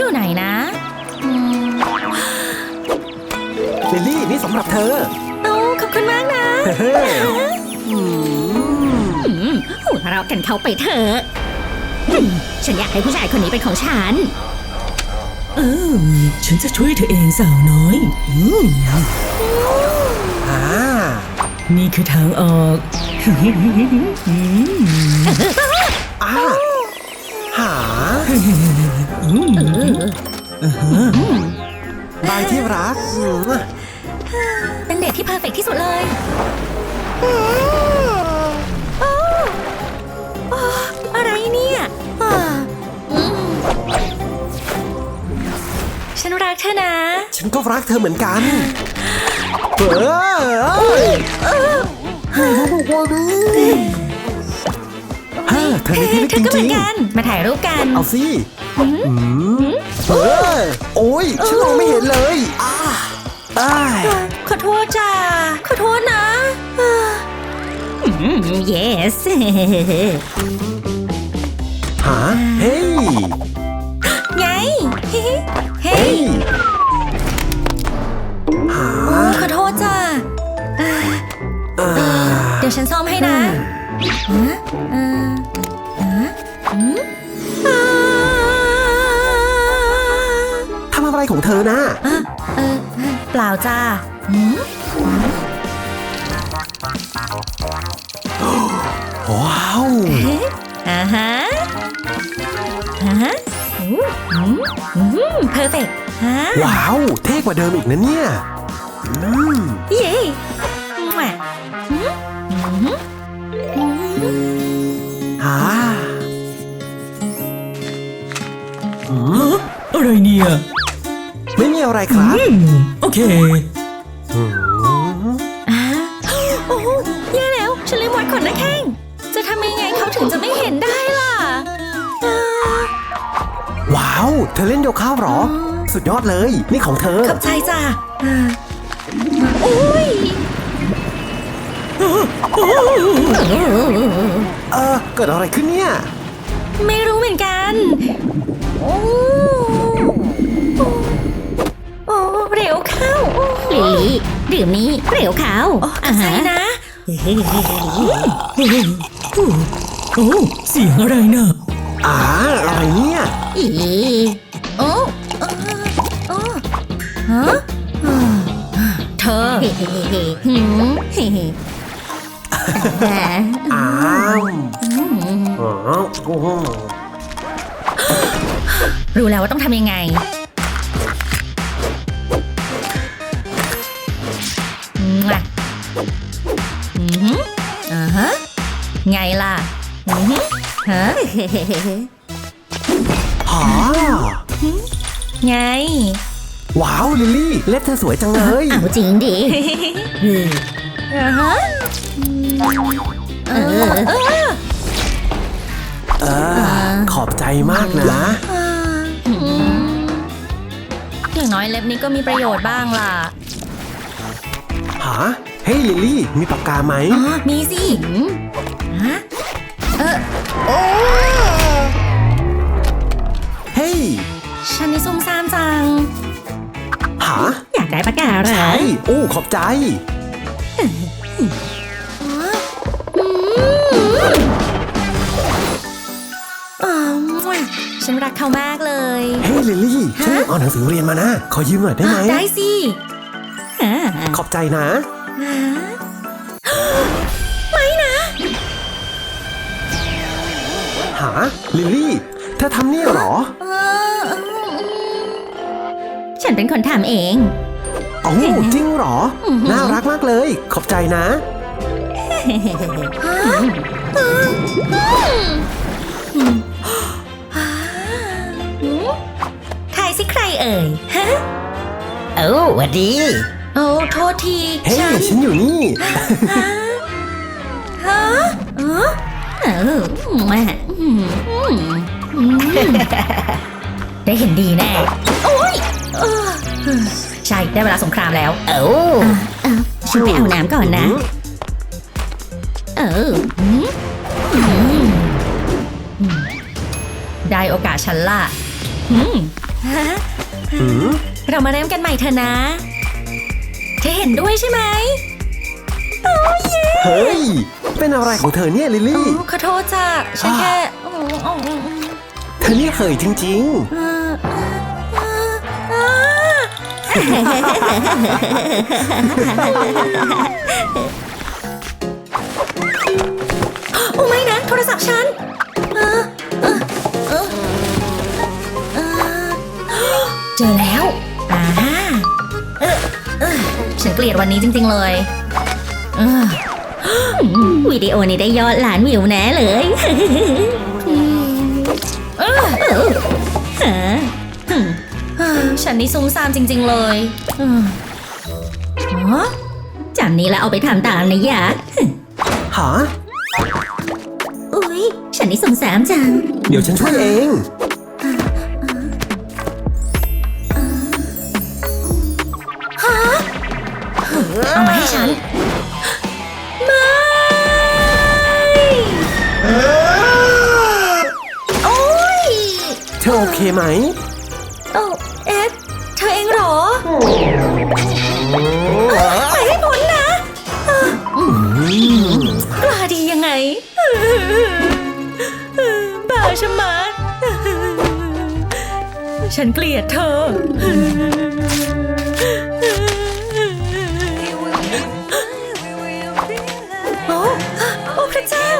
อยู่ไหนนะอืมลิลลี่นี่สำหรับเธอ โอ้ขอบคุณมากนะเฮ้อืมอืมหัวเราะกันเข้าไปเถอะอืมฉันอยากให้ผู้ชายคนนี้เป็นของฉัน เออฉันจะช่วยเธอเองสาวน้อยอืมอ่านี่คือทางออกอ่าหา บายที่รัก เป็นเดทที่เพอร์เฟกที่สุดเลยโอ้โอ้อะไรเนี่ยอ่าอืมฉันรักเธอนะ ฉันก็รักเธอเหมือนกันเออให้เขาบ อกว่าดิเฮ้ยเธอในที่ลึกเธจอก็เหมืริองนกัน มาถ่ายรูปกัน ๆ เอาสิอืมเออโอ้ยฉันมองไม่เห็นเลยอ่าอ้าย ขอโทษจ้าขอโทษนะอ่าอืม yes หา เฮ้ย ไง เฮ้เฮ้ยหาโอ้ขอโทษจ้าอ่าอ่าเดี๋ยวฉันซ่อมให้นะ ฮะอ่าฮะอืมทำอะไรของเธอนะอะเออเปล่าจ้าอืมว้าวเอ๊ะอ่าฮะฮะอืมอืมอืมเพอร์เฟกฮะว้าว เท่กว่าเดิมอีกนะเนี่ยอืม เย้แหม่อืมอืม อืมหาอืมอะไรเนี่ยไม่มีอะไรครับอืมโอเค อืมอ่าโอ้โหแย่แล้ว ฉันลืมวัดขนหน้าแข้ง จะทำยังไงเขาถึงจะไม่เห็นได้ล่ะอ่าว้าว เธอเล่นโยคะเหรอ สุดยอดเลย นี่ของเธอ ขอบใจจ้ะอ่าโอ้ย เออเกิดอะไรขึ้นเนี่ย ไม่รู้เหมือนกันโอ้โอ้เร็วเข้าลิลลี่ดื่มนี้เร็วเข้าอ่าฮะนะโอ้เสียงอะไรนะอ่าอะไรเนี่ย อีโอ้เออเอฮะเธอหืม อ้าวอ๋อโอ้โหรู้แล้วว่าต้องทำยังไงมั่วอือหืออ่าฮะไงล่ะอือหือฮะหาไง ว้าว ลิลลี่ เล็บเธอสวยจังเลย เอาจริงดิอ่าฮะ เออเออเออขอบใจมากนะ อย่างน้อยเล็บนี้ก็มีประโยชน์บ้างล่ะหาเฮ้ยลิลลี่ มีปากกาไหม อ๋อมีสิฮะเออโอ้เฮ้ย ฉันนี่ซุ่มซ่ามจัง หา อยากได้ปากกาเหรอใช่ โอ้ ขอบใจ ฉันรักเขามากเลยเฮ้ยลิลลี่ฉันลืมเอาหนังสือเรียนมานะ ขอยืมหน่อยได้ไหม ได้สิอ่าขอบใจนะ อ่าไม่นะ หา ลิลลี่เธอทำเนี่ยเหรอ เออฉันเป็นคนทำเอง โอ้จริงเหรอ น่ารักมากเลย ขอบใจนะท ดดี โอ้โทษทีเฮ้ย ฉันฉันอยู่นี่ ฮะฮะเออเออแม่อืมอืมได้เห็นดีแน่ โอ้ยเออใช่ ได้เวลาสงครามแล้ว เอ้าเออฉันไปเอาน้ำก่อนนะ เอออืมอืมอืมได้โอกาสฉันละอืมฮะหืม เรามาเริ่มกันใหม่เถอะนะ เธอเห็นด้วยใช่ไหมเฮ้ย เป็นอะไรของเธอเนี่ยลิลโอ้ลี่ ขอโทษจ้ะฉันแค่โอ้โอ้โอ้เธอเนี่ยเหยจริงเอ่อเอ่อเอ่อโอ้ไม่นะ โทรศัพท์ฉันเอ่อเอ่อเอ่อเอ่อเจอแล้ว ฉันเกลียดวันนี้จริง ๆ เลยเออวิดีโอนี้ได้ยอดล้านวิวแน่เลยอืมเออเออฮะอืมอ่าฉันนี่ซุ่มซ่ามจริง ๆ เลยอืมอ๋อจำนี้แล้วเอาไปทำตามนะยะๆหาอุ๊ยฉันนี่สงสารจัง เดี๋ยวฉันช่วยเอง เอามาให้ฉัน ไม่ โอ้ยเธอโอเคไหม โอ้เอ็ดเธอเองเหรอ ไปให้พ้นนะกล้าดียังไง บ้าชะมัดฉันเกลียดเธอโอ้ เจ้า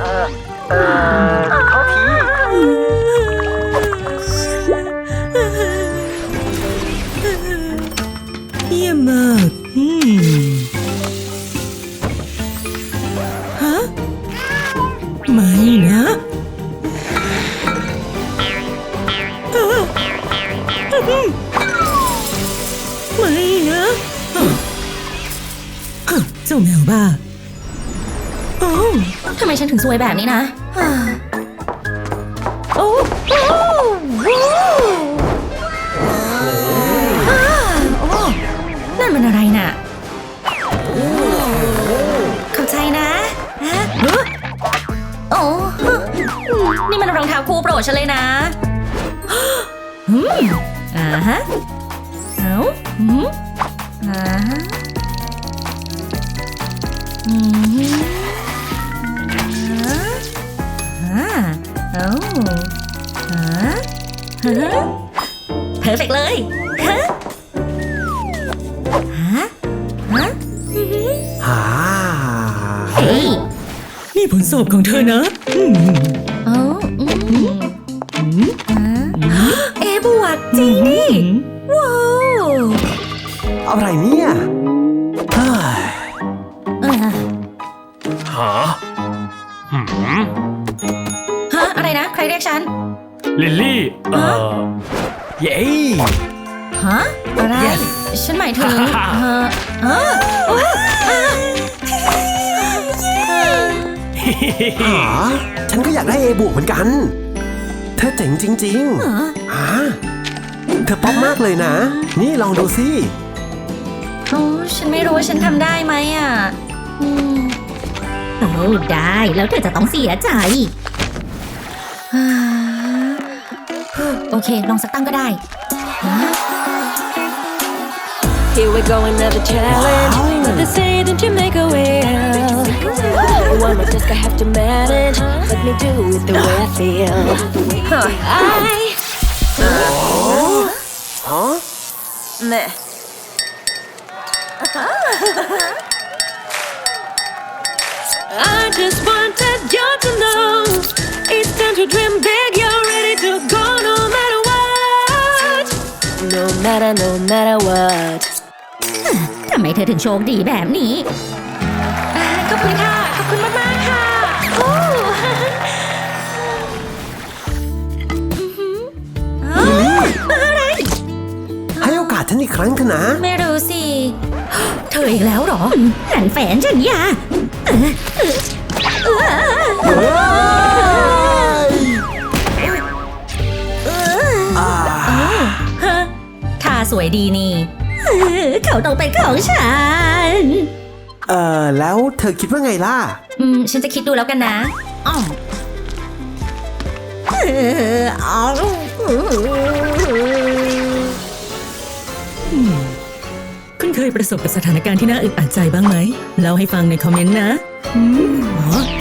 เอ่อเอ่อโทษทีเยี่ยมม ซวยแบบนี้นะโอ้โอ้โอ้อ่าโอนั่นมันอะไรน่ะเข้าใจนะฮะโอ้นี่มันรองเท้าคู่โปรดฉันเลยนะอืมอ่าฮะเอาอืมอ่าฮะอืม เพอร์เฟกเลยฮะฮะฮะอือหือหาเฮ้ยนี่ผลสอบของเธอนะอืมโอ้อืมฮะเอบวกจริงนี่ว้าว อะไรเนี่ยะอะไร Yes ฉันหมายถึงเออเออโอ้อะเออหาฉันก็อยากได้เอบวกเหมือนกัน เธอเจ๋งจริงเหรอๆหาเธอป๊อปมากเลยนะ นี่ลองดูสิโอ้ฉันไม่รู้ว่าฉันทำได้ไหมอะอืมโอ้ได้แล้วเธอจะต้องเสียใจ อ่าโอเค ลองสักตั้งก็ได้ Here we go, another challenge. But they say that you make a will. One more task I have to manage. Let me do it the way I feel. I oh. ฮะ meh. I just wanted you to know it's time to dream big. You're ready to go no matter what. No matter, no matter what. ทำไมเธอถึงโชคดีแบบนี้อ่ขอบคุณค่ะ ขอบคุณมากๆค่ะโอ้อื้อะไร ให้โอกาสฉันอีกครั้งเถอะนะ ไม่รู้สิ เธออีกแล้วหรอ นั่นแฟนฉันยาท่าสวยดีนี่ เขาต้องเป็นของฉัน เออแล้วเธอคิดว่าไงล่ะ อืม ฉันจะคิดดูแล้วกันนะอ้อมเอออ้าวคุณเคยประสบกับสถานการณ์ที่น่าอึดอัดใจบ้างไหมเล่าให้ฟังในคอมเมนต์นะ อืมอ๋อ